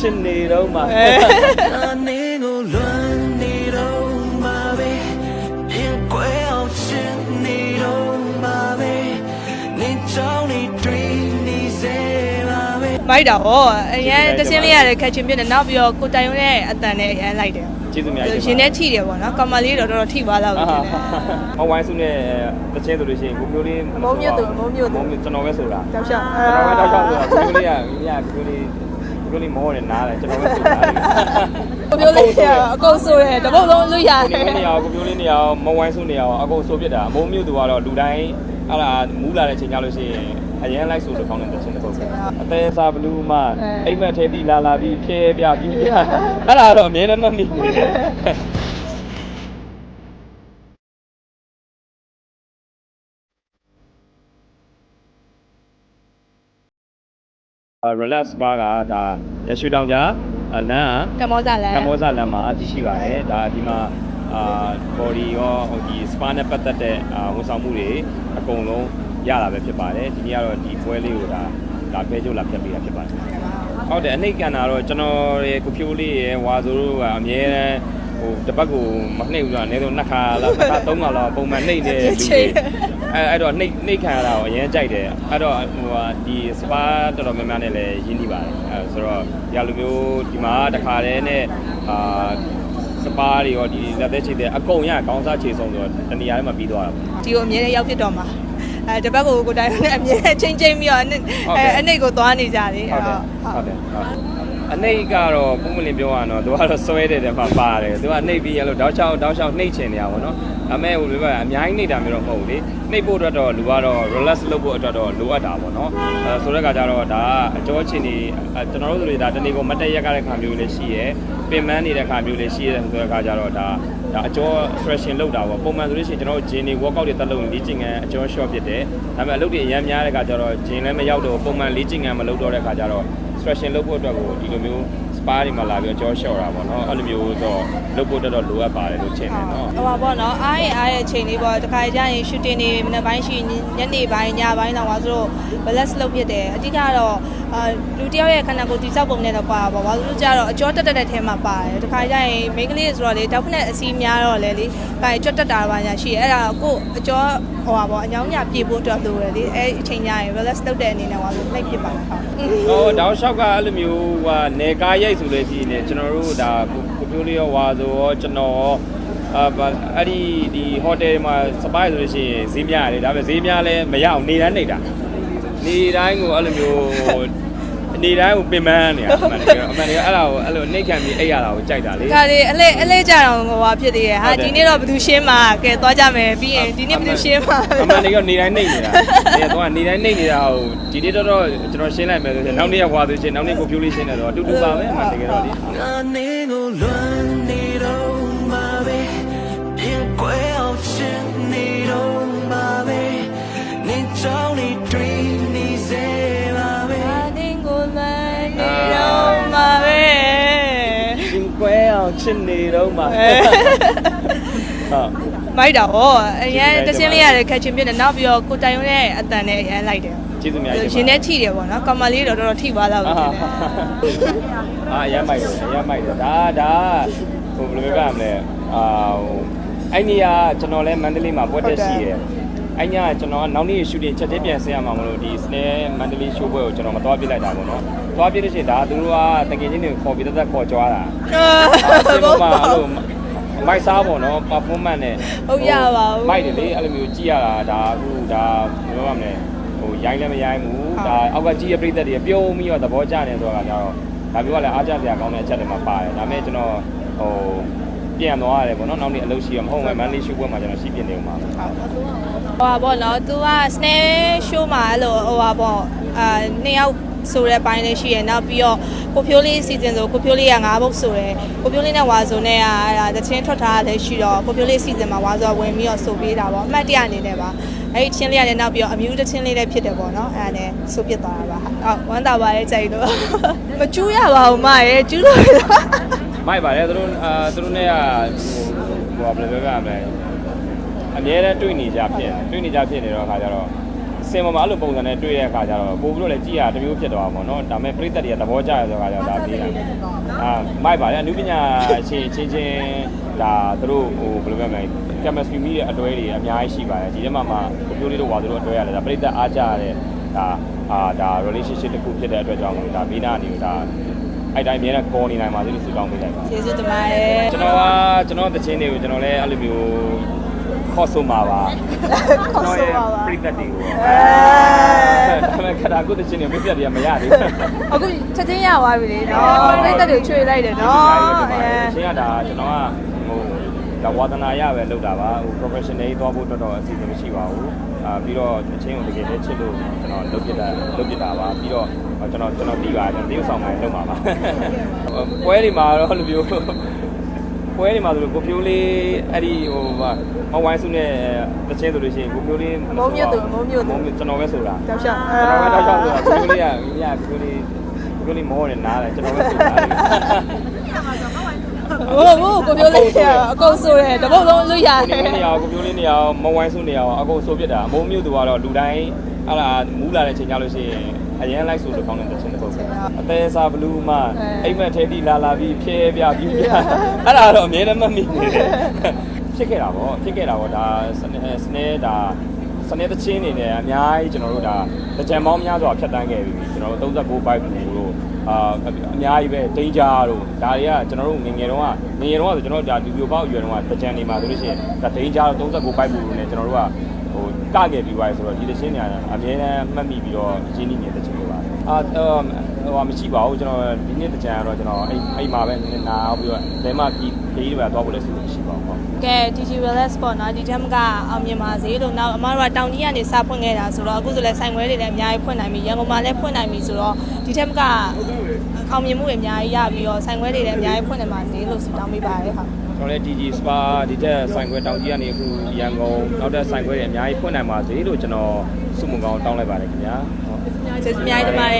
ချစ်နေတော့မှနေကိုလွမ်းနေတော့မှာပဲရင်ကွဲအောင်ချင်နေတော့မှာပဲနေချောင်းနေ dream နေစေမှာပဲမိုက်တာဟောအရင်တချင်းလေးရတယ်ခက်ချင်းပြတယ်နောက်ပြီးတော့ကိုတိုင်ရုံရဲ့အတန်နဲ့အရင်လိုက်တယ်ကျေးဇူးများရှင်နဲ့ထိတယ်ပေါ့နော်ကမ္မလေးတော့တော်တော်ထိသွားတော့တယ်ဟောဝိုင်းစုနဲ့တချင်းဆိုလို့ရှိရင်ကိုမျိုးလေးမုံမြတ်သူမုံမြတ်သူမုံမြတ်ကျွန်တော်ပဲဆိုတာတောက်လျှောက်ကျွန်တော်ပဲတောက်ချောက်ဆိုတာကိုမျိုးလေးကမြတ်ကိုမျိုးလေး ကိုမျိုးလေးမောတယ်နားတယ်ကျွန်တော်ပဲဆိုတာကိုပြောလေးကအကုန်ဆိုရတပုတ်လုံးလွတ်ရကိုမျိုးလေးနေအောင်ကိုမျိုးလေးနေအောင်မဝိုင်းစုနေအောင်အကုန်ဆိုပြစ်တာအမုံမျိုးသူကတော့လူတိုင်းအဲ့ဒါမူးလာတဲ့ချိန်ကြလို့ရှိရင်အရင်လိုက်ဆိုလို့ကောင်းတဲ့တခြင်းတစ်ပုဒ်ပဲအသေးစားဘလူးမအိမ်မက်ထဲတီလာလာပြီးဖြဲပြပြီးပြအဲ့ဒါတော့အမြဲတမ်းမှတ်မိနေတယ် relax bar ကဒါရရှိတောင်ကြားအလန်းကမောဇာလန်ကမောဇလမ်းမှာတရှိပါတယ်ဒါဒီမှာအာ body ရောဟိုဒီ spa နဲ့ပတ်သက်တဲ့အာဝန်ဆောင်မှုတွေအကုန်လုံးရတာပဲဖြစ်ပါတယ်ဒီနေ့ကတော့ဒီပွဲလေးကိုဒါဒါဖဲကြိုးလာဖြတ်ပေးတာဖြစ်ပါတယ်ဟုတ်တယ်အနှိတ်ကန်တာတော့ကျွန်တော်ရဲ့ကိုဖြိုးလေးရဲ့ဝါဆိုတို့ကအများတန်းဟိုတစ်ပတ်ကိုမနှိပ်ဘူးဆိုတာအနည်းဆုံးနှစ်ခါလောက်နှစ်ခါသုံးခါလောက်ပုံမှန်နှိပ်တဲ့လူတွေ အဲအဲ့တော့နှိပ်နှိပ်ခံရတာကိုအရင်ကြိုက်တယ်အဲ့တော့ဟိုဟာဒီ spa တော်တော်များများနဲ့လည်းရင်းနှီးပါတယ်အဲဆိုတော့ဒီလိုမျိုးဒီမှာတခါတည်းနဲ့အာစပါးတွေရောဒီလက်သက်ချိတ်တဲ့အကုန်ရကောင်းစားခြေဆုံးဆိုတော့တနေရာထဲမှာပြီးသွားတာပေါ့ဒီကိုအမြဲတမ်းရောက်ဖြစ်တော့မှာအဲတပတ်ကိုကိုတိုင်ရုံနဲ့အမြဲချင်းချင်းပြီးတော့အဲအနှိတ်ကိုသွားနေကြတယ်ဟုတ်တယ်ဟုတ်တယ်ဟုတ် အနှိတ်ကတော့ပုံမလင်ပြောရအောင်တော့သူကတော့ဆွဲတဲ့တဲ့မှာပါတယ်သူကနှိတ်ပြီးရလို့တောက်ချောင်းတောက်ချောင်းနှိတ်ချင်နေရပါတော့ဒါပေမဲ့ဟိုလိုပဲအများကြီးနှိတ်တာမျိုးတော့မဟုတ်ဘူးလေနှိတ်ဖို့အတွက်တော့လူကတော့ relax လုပ်ဖို့အတွက်တော့လိုအပ်တာပေါ့နော်အဲဆိုတဲ့အခါကျတော့ဒါကအကျော်ချင်နေကျွန်တော်တို့ဆိုတွေဒါတနေ့ကမတက်ရက်ကြတဲ့ခါမျိုးလေးရှိရယ်ပင်ပန်းနေတဲ့ခါမျိုးလေးရှိရတဲ့ဆိုတဲ့အခါကျတော့ဒါဒါအကျော် stretching လုပ်တာပေါ့ပုံမှန်ဆိုလို့ရှိရင်ကျွန်တော်တို့ gym တွေ workout တွေတက်လို့လေ့ကျင့်ခန်းအကျော် short ဖြစ်တယ်ဒါပေမဲ့အလုပ်တွေအများများတဲ့ခါကျတော့ gym လည်းမရောက်တော့ပုံမှန်လေ့ကျင့်ခန်းမလုပ်တော့တဲ့ခါကျတော့ stretching လုပ်ဖို့အတွက်ကိုဒီလိုမျိုး spa တွေမှာလာပြီးတော့ကြောလျှော့တာပေါ့နော်အဲ့လိုမျိုးတော့လုပ်ဖို့တော့လိုအပ်ပါတယ်လို့ထင်တယ်နော်ဟိုပါပေါ့နော်အားရင်အားရဲ့အချိန်လေးပေါ့တခါကြရင် shooting တွေမနေ့ပိုင်းရှိညနေပိုင်းညပိုင်းတော့ပါဆိုတော့ balance လုပ်ဖြစ်တယ်အဓိကတော့ အာလူတယောက်ရဲ့ခန္ဓာကိုယ်တိစောက်ပုံနဲ့တော့ပါပါဘာလို့ကြတော့အကျော်တက်တက်တဲ့ထဲမှာပါတယ်တခါကြရင် main ကလေးဆိုတော့လေတောက်ဖက်နဲ့အစီးများတော့လေလေအဲကြွတ်တက်တာပါညာရှိတယ်အဲ့ဒါကိုအကျော်ဟိုပါပေါ့အညောင်းညာပြေဖို့အတွက်လိုတယ်လေအဲအချိန်ကြရင် balance လုပ်တဲ့အနေနဲ့ပါလို့နှိပ်ဖြစ်ပါဟုတ်ဟောတောက်လျှောက်ကအဲ့လိုမျိုးဟာနေကားရိုက်ဆိုလို့ရှိရင်ကျွန်တော်တို့ဒါကိုပြိုးလေးရောဝါဆိုရောကျွန်တော်ရောအာအဲ့ဒီဒီဟိုတယ်မှာစပိုက်ဆိုလို့ရှိရင်ဈေးများတယ်ဒါပေမဲ့ဈေးများလဲမရအောင်နေတိုင်းနေတာ နေတိုင်းကိုအဲ့လိုမျိုးနေတိုင်းကိုပင်ပန်းနေတာအမှန်တကယ်အမှန်တကယ်အဲ့ဒါကိုအဲ့လိုနှိတ်ခံပြီးအိပ်ရတာကိုကြိုက်တာလေခါလေးအလဲအလဲကြတော့ဟိုဟာဖြစ်သေးရဲ့ဟာဒီနေ့တော့ဘယ်သူရှင်းမှာကဲသွားကြမယ်ပြီးရင်ဒီနေ့ဘယ်သူရှင်းမှာအမှန်တကယ်နေတိုင်းနှိပ်နေတာအဲတော့နေတိုင်းနှိပ်နေတာဟိုဒီနေ့တော့တော့ကျွန်တော်ရှင်းလိုက်မယ်ဆိုရင်နောက်နေ့ရောက်သွားဆိုရှင်နောက်နေ့ကိုပြိုးလေးရှင်းတယ်တော့အတူတူပါပဲအမှန်တကယ်တော့လေ စ်နေတော့မှဟုတ်မိုက်တာဟောအရင်တချင်းလေးရတယ်ခက်ချင်းပြတယ်နောက်ပြီးတော့ကိုတိုင်ရုံရဲ့အတန်နဲ့အရင်လိုက်တယ်ကျေးဇူးများရှင်နဲ့ထိတယ်ပေါ့နော်ကမ္မလေးတော့တော်တော်ထိသွားတော့တယ်အာရမ်းမိုက်တယ်ရမ်းမိုက်တယ်ဒါဒါဟိုဘယ်လိုပြောရမလဲအာဟိုအဲ့နေရာကျွန်တော်လဲမန္တလေးမှာပွဲတက်ရှိရယ် အဲ့ညကျွန်တော်နောက်နေ့ရှူတင်ချက်ချင်းပြန်ဆင်းရမှာမလို့ဒီစနဲမန္တလေးရှိုးပွဲကိုကျွန်တော်မသွားပြစ်လိုက်တာပေါ့နော်သွားပြစ်လို့ရှိရင်ဒါသူတို့ကတကယ်ချင်းတွေခေါ်ပြီးတက်တက်ခေါ်ကြွားတာစင်ပေါ်မှာအဲ့လိုမိုက်စားပေါ့နော် performance နဲ့ဟုတ်ရပါဘူးမိုက်တယ်လေအဲ့လိုမျိုးကြည့်ရတာဒါအခုဒါဘယ်လိုပြောရမလဲဟိုရိုင်းလည်းမရိုင်းဘူးဒါအောက်ကကြည့်ရပြိသက်တွေပြုံးပြီးတော့သဘောကျနေဆိုတာကကြတော့ဒါပြောရလဲအားကြစရာကောင်းတဲ့အချက်တွေမှာပါတယ်ဒါပေမဲ့ကျွန်တော်ဟို ပြန်သွားရတယ်ပေါ့နော်နောက်နေ့အလုပ်ရှိရမဟုတ်ဘူးမန်လေးရှုပ်ပွဲမှာကျွန်တော်ရှိပြနေဦးမှာဟိုပါပေါ့နော် तू က snare show မှာအဲ့လိုဟိုပါပေါ့အာနှစ်ယောက်ဆိုတဲ့ပိုင်းလေးရှိရယ်နောက်ပြီးတော့ကိုဖြိုးလေးစီစဉ်ဆိုကိုဖြိုးလေးက၅ဘုတ်ဆိုရယ်ကိုဖြိုးလေးနဲ့ဝါဆိုနဲ့ကအဲ့ဒါတချင်းထွက်ထားတဲ့ရှိတော့ကိုဖြိုးလေးစီစဉ်မှာဝါဆိုဝင်ပြီးတော့ဆိုပေးတာပေါ့အမှတ်တရအနေနဲ့ပါအဲ့ဒီချင်းလေးကလည်းနောက်ပြီးတော့အမျိုးတစ်ချင်းလေးလည်းဖြစ်တယ်ပေါ့နော်အဲ့ဒါနဲ့ဆိုပြစ်သွားတာပါဟုတ်ဝမ်းသာပါရဲ့ကြိုက်လို့မကျူးရပါဘူးမရဲ့ကျူးလို့ရ မိုက်ပါတယ်သူတို့အာသူတို့နဲ့ကဟိုဟိုဘယ်လိုပြောရမလဲအများနဲ့တွေ့နေကြဖြစ်တွေ့နေကြဖြစ်နေတော့ခါကြတော့စစင်ပေါ်မှာအဲ့လိုပုံစံနဲ့တွေ့တဲ့အခါကျတော့ပို့ပြီးတော့လည်းကြည့်ရတစ်မျိုးဖြစ်သွားမှာပေါ့နော်ဒါပေမဲ့ပြိသက်တွေကသဘောကျရဆိုတော့အခါကျတော့ဒါပြေးတာအာမိုက်ပါလေအနုပညာအချင်းချင်းချင်းဒါသူတို့ဟိုဘယ်လိုပြောမလဲ chemistry မိတဲ့အတွဲတွေအများကြီးရှိပါတယ်ဒီထဲမှာမှကိုပြိုးလေးတို့ဝါသူတို့အတွဲရတယ်ဒါပြိသက်အားကြရတဲ့ဒါအာဒါ relationship တစ်ခုဖြစ်တဲ့အတွက်ကြောင့်မို့ဒါဘေးနာနေဒါ အဲ့တိုင်းအများနဲ့ကောနေနိုင်ပါစေလို့ဆုတောင်းပေးလိုက်ပါကျေးဇူးတင်ပါတယ်ကျွန်တော်ကကျွန်တော်တခြင်းတွေကိုကျွန်တော်လည်းအဲ့လိုမျိုးခေါ်ဆိုမှာပါခေါ်ဆိုပါပါပြိသက်တွေကိုအဲဒါပေမဲ့ခဏကုသခြင်းတွေပြိသက်တွေကမရသေးဘူးအခုချက်ချင်းရသွားပြီလေနော်ပြိသက်တွေချွေလိုက်တယ်နော်အဲအချင်းကဒါကျွန်တော်ကဟို ဒါဝါသနာရပဲလုပ်တာပါဟို professional သွားဖို့တော်တော်အစီအစဉ်မရှိပါဘူးအာပြီးတော့အချင်းကိုတကယ်လည်းချစ်လို့ကျွန်တော်လုပ်ပြတာလုပ်ပြတာပါပြီးတော့ကျွန်တော်ကျွန်တော်ပြီးပါတယ်ကျွန်တော်တရုပ်ဆောင်မှလုပ်မှာပါပွဲတွေမှာတော့လိုမျိုးပွဲတွေမှာဆိုလို့ကိုဖြိုးလေးအဲ့ဒီဟိုဟာမဝိုင်းစုနဲ့တချင်းဆိုလို့ရှိရင်ကိုဖြိုးလေးကျွန်တော်ပဲဆိုတာကြောက်ရှောက်ကျွန်တော်ပဲတောက်ချောက်ဆိုတာကိုဖြိုးလေးကမြတ်ကိုဖြိုးလေးကိုဖြိုးလေးမောတယ်နားတယ်ကျွန်တော်ပဲဆိုတာ ဟိုဟိုကိုပြောလိုက်အကုန်ဆိုတယ်တပုတ်လုံးလွတ်ရတကိုယ်လေးနေအောင်ကိုပြိုးလေးနေအောင်မဝိုင်းစုနေအောင်အကုန်ဆိုပြစ်တာအမိုးမျိုးသူကတော့လူတိုင်းအဲ့ဒါမူးလာတဲ့ချိန်ကြလို့ရှိရင်အရင်လိုက်ဆိုလို့ကောင်းတဲ့တခြင်းတစ်ပုဒ်အသေးစားဘလူးမှအိမ်မက်ထဲတိလာလာပြီးဖြဲပြပြပြအဲ့ဒါတော့အမြဲတမ်းမမိနေတယ်ဖြစ်ခဲ့တာဗောဖြစ်ခဲ့တာဗောဒါစနေစနေဒါစနေတချင်းနေတယ်အများကြီးကျွန်တော်တို့ဒါတကြံပေါင်းများစွာဖြတ်တန်းခဲ့ပြီကျွန်တော်တို့39ဘိုက်ဘူးလို့ အာအများကြီးပဲဒိန်ဂျာတို့ဒါတွေကကျွန်တော်တို့ငငယ်တုန်းကငငယ်တုန်းကဆိုကျွန်တော်တို့ဒါဒီဗီဒီယိုပေါက်အရွယ်တုန်းကတကြံနေမှာဆိုလို့ရှိရင်ဒါဒိန်ဂျာတို့39ဘိုက်ဘူးလို့ねကျွန်တော်တို့ကဟိုကခဲ့ပြီးသွားပြီဆိုတော့ဒီတချင်းတွေကအမြဲတမ်းမှတ်မိပြီးတော့ရင်းနှီးနေတဲ့တချင်းတွေပါအာ ဟိုမရှိပါဘူးကျွန်တော်ဒီနေ့တကြံကတော့ကျွန်တော်အဲ့အဲ့မှာပဲနည်းနာအောင်ပြီးတော့လဲမပြီးပြီးတွေပါသွားဖို့လည်းစီစဉ်ရှိပါဘူးကဲ DG Relax ပေါ့နော်ဒီတမ်ကအောင်မြင်ပါစေလို့နောက်အမတို့ကတောင်ကြီးကနေစဖွင့်ခဲ့တာဆိုတော့အခုဆိုလည်းဆိုင်ခွဲတွေလည်းအများကြီးဖွင့်နိုင်ပြီရန်ကုန်မှာလည်းဖွင့်နိုင်ပြီဆိုတော့ဒီတမ်ကအောင်မြင်မှုတွေအများကြီးရပြီးတော့ဆိုင်ခွဲတွေလည်းအများကြီးဖွင့်နိုင်ပါစေလို့ဆုတောင်းပေးပါရစေဟုတ်ကျွန်တော်လည်း DG Spa ဒီတက်ဆိုင်ခွဲတောင်ကြီးကနေအခုရန်ကုန်နောက်တဲ့ဆိုင်ခွဲတွေအများကြီးဖွင့်နိုင်ပါစေလို့ကျွန်တော်ဆုမွန်ကောင်းတောင်းလိုက်ပါတယ်ခင်ဗျာဟုတ်ကျေးဇူးအများကြီးတင်ပါတယ်